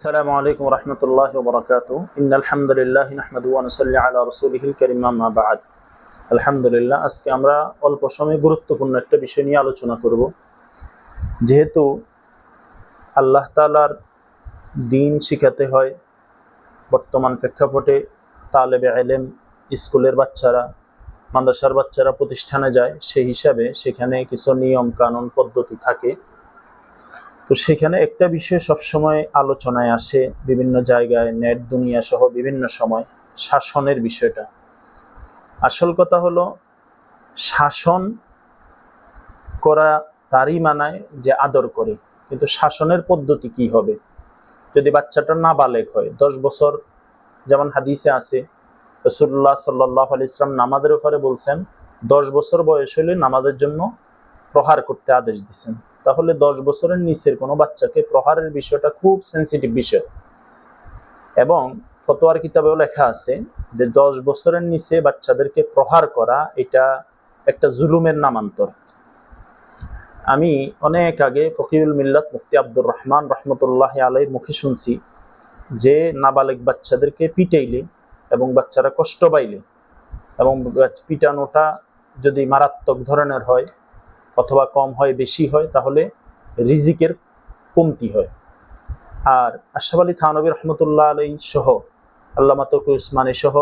السلام عليكم ورحمة الله وبركاته إن الحمد لله نحمده ونصلي على رسوله الكريم أما بعد আলহামদুলিল্লাহ আজকে আমরা অল্প সময়ে গুরুত্বপূর্ণ একটা বিষয় নিয়ে আলোচনা করব যেহেতু আল্লাহ তালার দিন শিখাতে হয় বর্তমান প্রেক্ষাপটে তালেবে আলেম স্কুলের বাচ্চারা মাদ্রাসার বাচ্চারা প্রতিষ্ঠানে যায় সেই হিসাবে সেখানে কিছু নিয়ম কানুন পদ্ধতি থাকে তো সেখানে একটা বিষয় সবসময় আলোচনায় আসে বিভিন্ন জায়গায়, নেট দুনিয়া সহ বিভিন্ন সময় শাসনের বিষয়টা। আসল কথা হলো, শাসন করা তারই মানায় যে আদর করে, কিন্তু শাসনের পদ্ধতি কি হবে? যদি বাচ্চাটা না বালেক হয়, দশ বছর যেমন হাদিসে আছে রসুল্লাহ সাল্লাহ আলি ইসলাম নামাজের উপরে বলছেন, দশ বছর বয়স হলে নামাজের জন্য প্রহার করতে আদেশ দিচ্ছেন তাহলে দশ বছরের নিচের কোনো বাচ্চাকে প্রহারের বিষয়টা খুব সেন্সিটিভ বিষয়। এবং ফতোয়ার কিতাবেও লেখা আছে যে দশ বছরের নিচে বাচ্চাদেরকে প্রহার করা এটা একটা জুলুমের নামান্তর। আমি অনেক আগে ফকিরুল মিল্লাত মুফতি আব্দুর রহমান রহমতুল্লাহ আলাইয়ের মুখে শুনছি যে নাবালেক বাচ্চাদেরকে পিটাইলে এবং বাচ্চারা কষ্ট পাইলে এবং পিটানোটা যদি মারাত্মক ধরনের হয় অথবা কম হয়, বেশি হয়, তাহলে রিজিকের কমতি হয়। আর আশাফ আলী থানবী রহমতুল্লাহ আলাই সহ, আল্লামা তকু উসমানী সহ,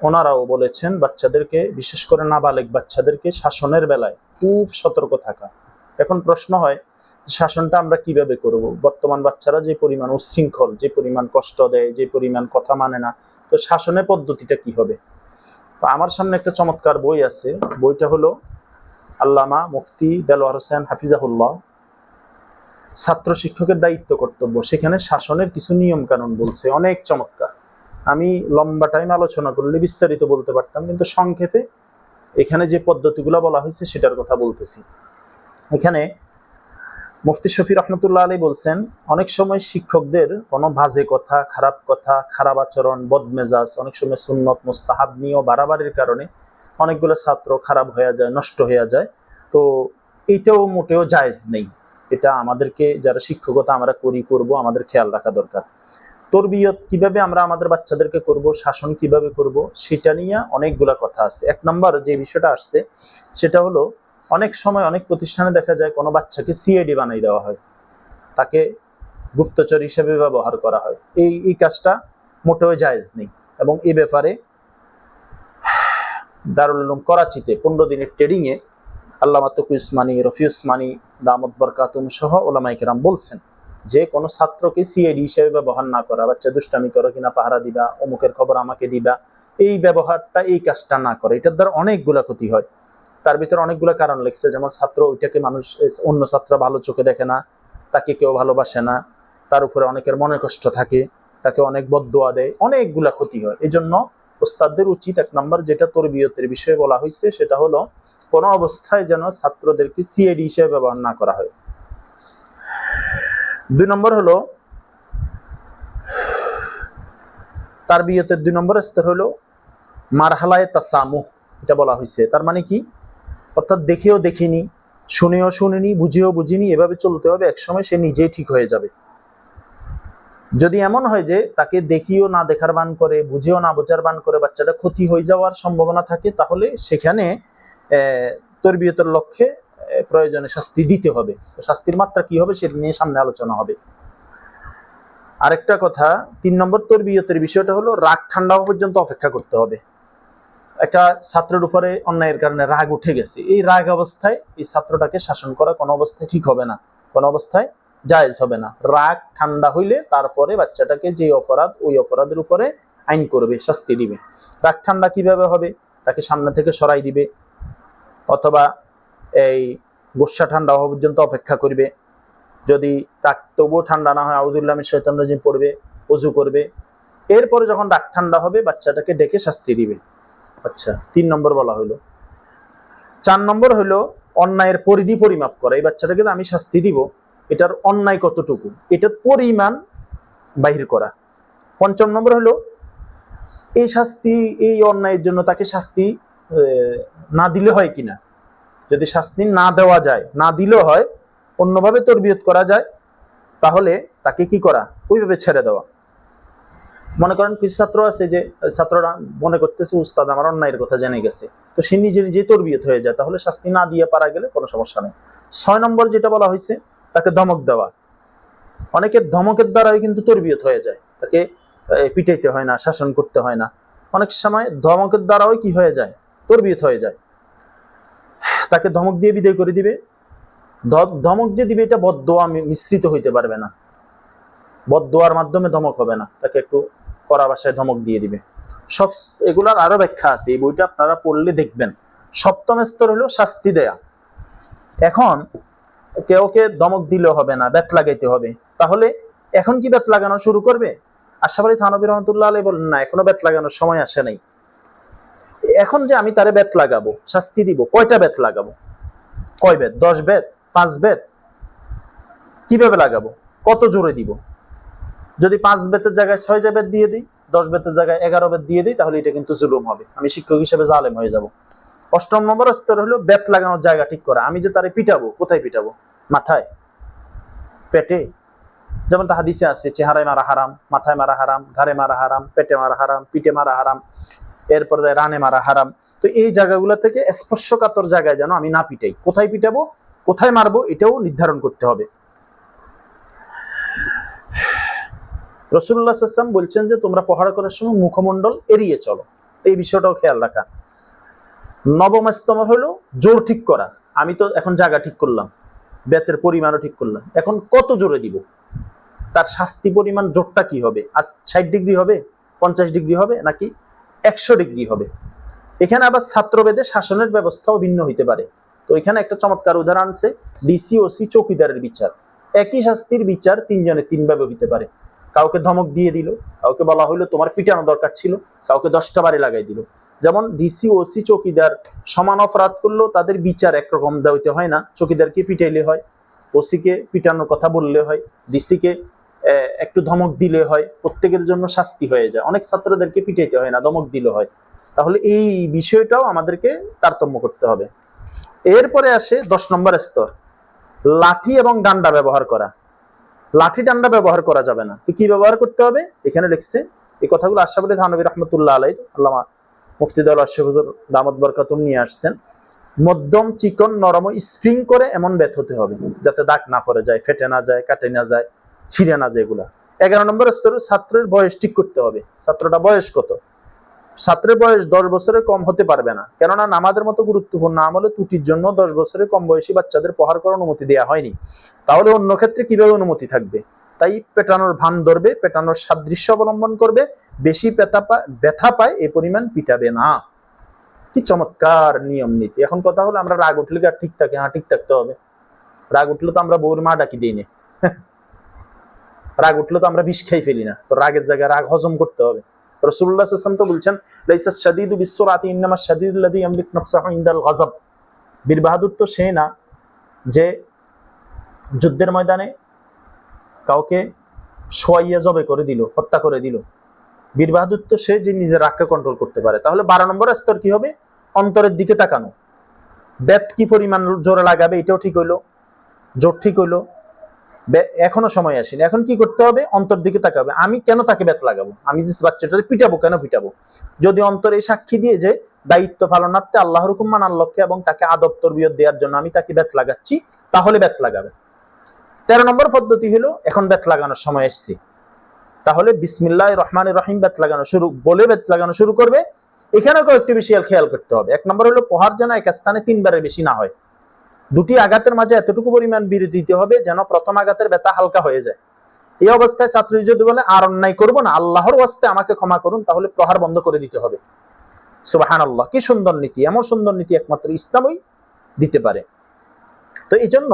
ওনারাও বলেছেন, বাচ্চাদেরকে, বিশেষ করে নাবালেক বাচ্চাদেরকে শাসনের বেলায় খুব সতর্ক থাকা। এখন প্রশ্ন হয়, শাসনটা আমরা কীভাবে করব? বর্তমান বাচ্চারা যে পরিমাণ উচ্ছৃঙ্খল যে পরিমাণ কষ্ট দেয়, যে পরিমাণ কথা মানে না, তো শাসনের পদ্ধতিটা কি হবে? তো আমার সামনে একটা চমৎকার বই আছে, বইটা হলো আল্লামা মুফতি দেলোয়ার হোসেন হাফিজাহুল্লাহ, ছাত্র শিক্ষকের দায়িত্ব কর্তব্য। সেখানে শাসনের কিছু নিয়ম কানুন বলছে, অনেক চমৎকার। আমি লম্বা টাইম আলোচনা করলে বিস্তারিত বলতে পারতাম, কিন্তু সংক্ষেপে এখানে যে পদ্ধতিগুলো বলা হয়েছে সেটার কথা বলতেছি। এখানে মুফতি শফি রহমতুল্লাহ আলী বলছেন, অনেক সময় শিক্ষকদের কোনো বাজে কথা, খারাপ কথা, খারাপ আচরণ, বদমেজাজ, অনেক সময় সুন্নত, মুস্তাহাব নিয়েও বাড়াবাড়ির কারণে অনেকগুলো ছাত্র খারাপ হয়ে যায়, নষ্ট হয়ে যায়। তো এইটাও মোটেও জায়েজ নেই। এটা আমাদেরকে যারা শিক্ষকতা আমরা করি, করব, আমাদের খেয়াল রাখা দরকার। তরবিয়ত কীভাবে আমরা আমাদের বাচ্চাদেরকে করব, শাসন কীভাবে করব, সেটা নিয়ে অনেকগুলা কথা আছে। এক নম্বর যে বিষয়টা আসছে, সেটা হলো অনেক সময় অনেক প্রতিষ্ঠানে দেখা যায় কোনো বাচ্চাকে সিআইডি বানাই দেওয়া হয়। তাকে গুপ্তচর হিসেবে ব্যবহার করা হয়। এই এই কাজটা মোটেও জায়েজ নেই। এবং এ ব্যাপারে দারুল উলুম করাচিতে পনেরো দিনের ট্রেডিংয়ে আল্লামা তকু উসমানী, রফি উসমানী, দামদ বরকাতুম সহ ওলামাইকেরাম বলছেন, যে কোনো ছাত্রকে সিআইডি হিসেবে ব্যবহার না করা, বাচ্চা দুষ্টামি করো, কিনা পাহারা দিবা, অমুকের খবর আমাকে দিবা, এই ব্যবহারটা, এই কাজটা না করে, এটার দ্বারা অনেকগুলা ক্ষতি হয়। তার ভিতরে অনেকগুলো কারণ লেগছে যেমন ছাত্র ওইটাকে মানুষ, অন্য ছাত্র ভালো চোখে দেখে না, তাকে কেউ ভালোবাসে না, তার উপরে অনেকের মনে কষ্ট থাকে, তাকে অনেক বদোয়া দেয়, অনেকগুলা ক্ষতি হয়। এই জন্য ওস্তাদদের উচিত এক নম্বর যেটা তরবিয়তের বিষয়ে বলা হয়েছে সেটা হলো কোনো অবস্থায় যেন ছাত্রদেরকে সিআইডি হিসেবে ব্যবহার না করা হয়। দুই নম্বর হলো তার বিয়তের দুই নম্বর স্তর হলো মারহালায় তাসামু এটা বলা হয়েছে তার মানে কি? অর্থাৎ দেখেও দেখিনি, শুনেও শুনিনি, বুঝেও বুঝিনি, এভাবে চলতে হবে, একসময় সে নিজেই ঠিক হয়ে যাবে। যদি এমন হয় যে তাকে দেখিও না, দেখার বান করে, বুঝেও না, বোঝার বান করে, বাচ্চাটা ক্ষতি হয়ে যাওয়ার সম্ভাবনা থাকে, তাহলে সেখানে তরবিয়তের লক্ষ্যে প্রয়োজনে শাস্তি দিতে হবে। শাস্তির মাত্রা কি হবে সেটা নিয়ে সামনে আলোচনা হবে। আরেকটা কথা, তিন নম্বর তরবিয়তের বিষয়টা হলো, রাগ ঠান্ডা হওয়া পর্যন্ত অপেক্ষা করতে হবে। একটা ছাত্রের উপরে অন্যায়ের কারণে রাগ উঠে গেছে। এই রাগ অবস্থায় এই ছাত্রটাকে শাসন করা কোনো অবস্থায় ঠিক হবে না। কোনো অবস্থায় জায়েজ হবে না। রাগ ঠান্ডা হইলে তারপরে বাচ্চাটাকে যে অপরাধ, ওই অপরাধের উপরে আইন করবে, শাস্তি দিবে। রাগ ঠান্ডা কীভাবে হবে? তাকে সামনে থেকে সরাই দিবে। অথবা এই গোসা ঠান্ডা হওয়া পর্যন্ত অপেক্ষা করবে। যদি তাক তবুও ঠান্ডা না হয় আউদুল্লাহ শৈতান রাজিম পড়বে অজু করবে। এরপরে যখন রাগ ঠান্ডা হবে, বাচ্চাটাকে ডেকে শাস্তি দিবে। আচ্ছা তিন নম্বর বলা হলো চার নম্বর হলো অন্যায়ের পরিধি পরিমাপ করা। এই বাচ্চাটাকে তো আমি শাস্তি দিব। এটার অন্যায় কতটুকু? এটার পরিমাণ বাহির করা। পঞ্চম নম্বর হলো, এই শাস্তি, এই অন্যায়ের জন্য তাকে শাস্তি না দিলে হয় কিনা? যদি শাস্তি না দেওয়া যায়, না দিলেও হয়, অন্যভাবে তরবিয়ত করা যায়, তাহলে তাকে কি করা? ওইভাবে ছেড়ে দেওয়া। মনে করেন কিছু ছাত্র আছে যে, ছাত্ররা মনে করতেছে, উস্তাদ, আমার অন্যায়ের কথা জেনে গেছে। তো সে নিজে নিজে তরবিয়ত হয়ে যায়। তাহলে শাস্তি না দিয়ে পারা গেলে কোনো সমস্যা নেই। ছয় নম্বর যেটা বলা হয়েছে তাকে ধমক দেওয়া। অনেকের ধমকের দ্বারাই কিন্তু তরবিয়ত হয়ে যায়। তাকে পিটাইতে হয় না, শাসন করতে হয় না। অনেক সময় ধমকের দ্বারাও কি হয়ে যায়? তরবিয়ত হয়ে যায়। তাকে ধমক দিয়ে বিদায় করে দিবে। ধমক যে দিবে এটা বদদোয়া মি- মিশ্রিত হইতে পারবে না। বদদোয়ার মাধ্যমে ধমক হবে না। তাকে একটু কড়া ভাষায় ধমক দিয়ে দিবে। সব, এগুলার আরও ব্যাখ্যা আছে। এই বইটা আপনারা পড়লে দেখবেন। সপ্তম স্তর হলো শাস্তি দেয়া। এখন কেউ কে ধমক দিলেও হবে না ব্যাত লাগাইতে হবে। তাহলে এখন কি ব্যাত লাগানো শুরু করবে? আশাফ আলী থানবী রহমতুল্লাহ আলী বলেন, না, এখনও ব্যাত লাগানোর সময় আসে নাই। এখন যে আমি তারে ব্যাত লাগাবো, শাস্তি দিব, কয়টা ব্যাত লাগাবো? কয় বেত? দশ বেত? পাঁচ বেত? কীভাবে লাগাবো? কত জোরে দিব? যদি পাঁচ বেতের জায়গায় ছয় যে বেত দিয়ে দিই, দশ বেতের জায়গায় এগারো বেত দিয়ে দিই, তাহলে এটা কিন্তু জুলুম হবে। আমি শিক্ষক হিসেবে জালেম হয়ে যাব। অষ্টম নম্বর স্তর হলো বেত লাগানোর জায়গা ঠিক করা। আমি যে তারে পিটাবো, কোথায় পিটাবো? মাথায়, পেটে। যেমন তা হাদিসে আছে, চেহারায় মারা হারাম, মাথায় মারা হারাম, ঘাড়ে মারা হারাম, পেটে মারা হারাম, পিঠে মারা হারাম, এরপর রানে মারা হারাম। তো এই জায়গাগুলো থেকে স্পর্শকাতর জায়গায় যেন আমি না পিটাই। কোথায় পিটাবো, কোথায় মারবো, এটাও নির্ধারণ করতে হবে। রসুল্লাহ সাল্লাম বলছেন যে, তোমরা পহাড়া করার সময় মুখমণ্ডল এড়িয়ে চলো। এই বিষয়টাও খেয়াল রাখা। নবম স্তম্ভ হলো জোর ঠিক করা। আমি তো এখন জায়গা ঠিক করলাম। বেতের পরিমাণও ঠিক করলাম। এখন কত জোরে দিব? তার শাস্তি পরিমাণ জোরটা কি হবে? আজ ষাট ডিগ্রি হবে, পঞ্চাশ ডিগ্রি হবে, নাকি একশো ডিগ্রি হবে? এখানে আবার ছাত্রবেদে শাসনের ব্যবস্থাও ভিন্ন হইতে পারে। তো এখানে একটা চমৎকার উদাহরণ আছে ওসি চৌকিদারের বিচার। একই শাস্তির বিচার তিনজনে তিনভাবে হইতে পারে। কাউকে ধমক দিয়ে দিল, কাউকে বলা হইল তোমার পিটানো দরকার ছিল, কাউকে দশটা বারে লাগাই দিল। যেমন ডিসি ওসি চৌকিদার সমান অপরাধ করলেও তাদের বিচার একরকম দেওয়াইতে হয় না। চৌকিদারকে পিটাইলে হয় ওসিকে পিটানোর কথা বললে হয় ডিসিকে একটু ধমক দিলে হয়, প্রত্যেকের জন্য শাস্তি হয়ে যায়। অনেক ছাত্রদেরকে পিটাইতে হয় না, ধমক দিলে হয়। তাহলে এই বিষয়টাও আমাদেরকে তারতম্য করতে হবে। এরপরে আসে দশ নম্বর স্তর, লাঠি এবং ডান্ডা ব্যবহার করা। লাঠি, ডান্ডা ব্যবহার করা যাবে না। তো কি ব্যবহার করতে হবে? এখানে লিখছে, এই কথাগুলো আশাফ আলী থানবী রহমতুল্লাহ আলাই আল্লামা মুফতিদুল আশিফুজুর দামদ বরকাতুম নিয়ে আসছেন। মধ্যম চিকন নরম স্প্রিং করে এমন বেত হতে হবে, যাতে দাগ না পড়ে যায়, ফেটে না যায়, কাটে না যায়, ছিঁড়ে না যায় এগুলা। এগারো নম্বর স্তরে ছাত্রের বয়স ঠিক করতে হবে। ছাত্রটা বয়স কত? ছাত্রের বয়স দশ বছরের কম হতে পারবে না। কেননা নামাজের মতো গুরুত্বপূর্ণ আমলে ত্রুটির জন্য দশ বছরের কম বয়সী বাচ্চাদের প্রহার করার অনুমতি দেওয়া হয়নি। তাহলে অন্য ক্ষেত্রে কীভাবে অনুমতি থাকবে? তাই পেটানোর ভান ধরবে, পেটানোর সাদৃশ্য অবলম্বন করবে, বেশি ব্যথা পায়, এই পরিমাণ পিটাবে না। কি চমৎকার নিয়ম নীতি। এখন কথা হলো আমরা রাগ উঠলে আর ঠিক থাকে? হ্যাঁ ঠিক থাকতে হবে। রাগ উঠলে তো আমরা বউর মা ডাকি দিই না। রাগ উঠলে তো আমরা বিষ খাই ফেলি না। তো রাগের জায়গায় রাগ হজম করতে হবে। রসুল্লাহ তো বলছেন, লাইসা শাদীদু বিশ্বরাতি ইয়ামলিক নাফসাহু ইনদাল গযব। বীর বাহাদুর তো সে না যে যুদ্ধের ময়দানে কাউকে শোয়াইয়া জবে করে দিল, হত্যা করে দিল। বীর বাহাদুর তো সে যে নিজের রাগকে কন্ট্রোল করতে পারে। তাহলে বারো নম্বর স্তর কি হবে? অন্তরের দিকে তাকানো। ব্যাট কি পরিমাণ জোরে লাগাবে, এটাও ঠিক হইল। জোর ঠিক হইল। এখনও সময় আসেনি। এখন কি করতে হবে? অন্তর দিকে তাকাবে আমি কেন তাকে ব্যাত লাগাবো? আমি যে বাচ্চাটাকে পিটাবো, কেন পিটাবো? যদি অন্তরে সাক্ষী দিয়ে যে দায়িত্ব পালনার্থে আল্লাহর হুকুম মানার লক্ষ্যে এবং তাকে আদব তরবিয়ত দেওয়ার জন্য আমি তাকে ব্যাত লাগাচ্ছি, তাহলে ব্যাত লাগাবে। তেরো নম্বর পদ্ধতি হলো, এখন ব্যাত লাগানোর সময় এসছে। তাহলে বিসমিল্লাহ রহমান রহিম ব্যাত লাগানো শুরু, বলে ব্যাত লাগানো শুরু করবে। এখানেও কয়েকটি বিষয় খেয়াল করতে হবে। এক নম্বর হলো প্রহার যেন এক স্থানে তিনবারের বেশি না হয়। দুটি আঘাতের মাঝে এতটুকু পরিমাণ বিরতি দিতে হবে যেন প্রথম আঘাতের ব্যথা হালকা হয়ে যায়। এই অবস্থায় ছাত্র যদি বলে, আর অন্যায় করব না, আল্লাহর ওয়াস্তে আমাকে ক্ষমা করুন তাহলে প্রহার বন্ধ করে দিতে হবে। সুবাহান আল্লাহ কি সুন্দর নীতি, এমন সুন্দর নীতি একমাত্র ইসলামই দিতে পারে। তো এই জন্য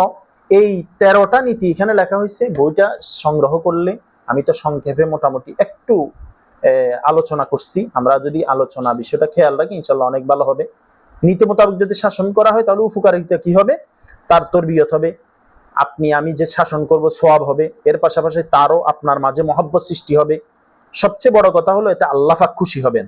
এই তেরোটা নীতি এখানে লেখা হয়েছে, বইটা সংগ্রহ করলে আমি তো সংক্ষেপে মোটামুটি একটু আলোচনা করছি। আমরা যদি আলোচনা বিষয়টা খেয়াল রাখি ইনশাল্লাহ অনেক ভালো হবে। নীতি মোতাবেক যদি শাসন করা হয়, তাহলে উপকারিতা কি হবে? তার তরবিয়ত হবে। আপনি, আমি যে শাসন করব সোয়াব হবে। এর পাশাপাশি তারও আপনার মাঝে মহব্বত সৃষ্টি হবে। সবচেয়ে বড় কথা হলো, এতে আল্লাহাক খুশি হবেন।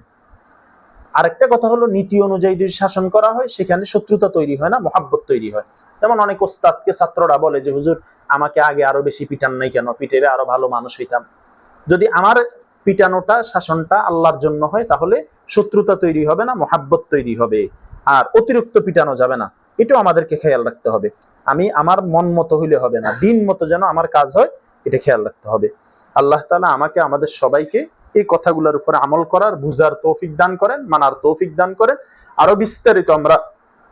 আরেকটা কথা হলো, নীতি অনুযায়ী যদি শাসন করা হয়, সেখানে শত্রুতা তৈরি হয় না, মহাব্বত তৈরি হয়। যেমন অনেক ওস্তাদকে, ছাত্ররা বলে যে, হুজুর, আমাকে আগে আরও বেশি পিটান নাই কেন? পিটেরে আরও ভালো মানুষ হইতাম। যদি আমার পিটানোটা, শাসনটা আল্লাহর জন্য হয়, তাহলে শত্রুতা তৈরি হবে না, মহাব্বত তৈরি হবে। আর অতিরিক্ত পিটানো যাবে না। এটাও আমাদেরকে খেয়াল রাখতে হবে। আমি আমার মন মতো হইলে হবে না, দিন মতো যেন আমার কাজ হয়, এটা খেয়াল রাখতে হবে। আল্লাহ তালা আমাকে, আমাদের সবাইকে এই কথাগুলোর উপরে আমল করার, বুঝার তৌফিক দান করেন, মানার তৌফিক দান করেন। আরও বিস্তারিত আমরা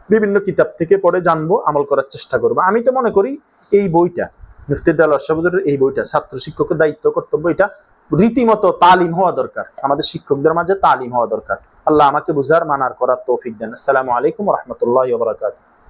বিভিন্ন কিতাব থেকে পড়ে জানব, আমল করার চেষ্টা করব। আমি তো মনে করি এই বইটা মুফতিদ্দাল অশাবুদের এই বইটা, ছাত্র শিক্ষকের দায়িত্ব, কর্তব্য, এটা রীতিমতো তালিম হওয়া দরকার। আমাদের শিক্ষকদের মাঝে তালিম হওয়া দরকার। আল্লাহ আমাকে বুঝার, মানার, করার তৌফিক দেন। আসসালামু আলাইকুম রহমতুল্লাহ বারাকাতুহু।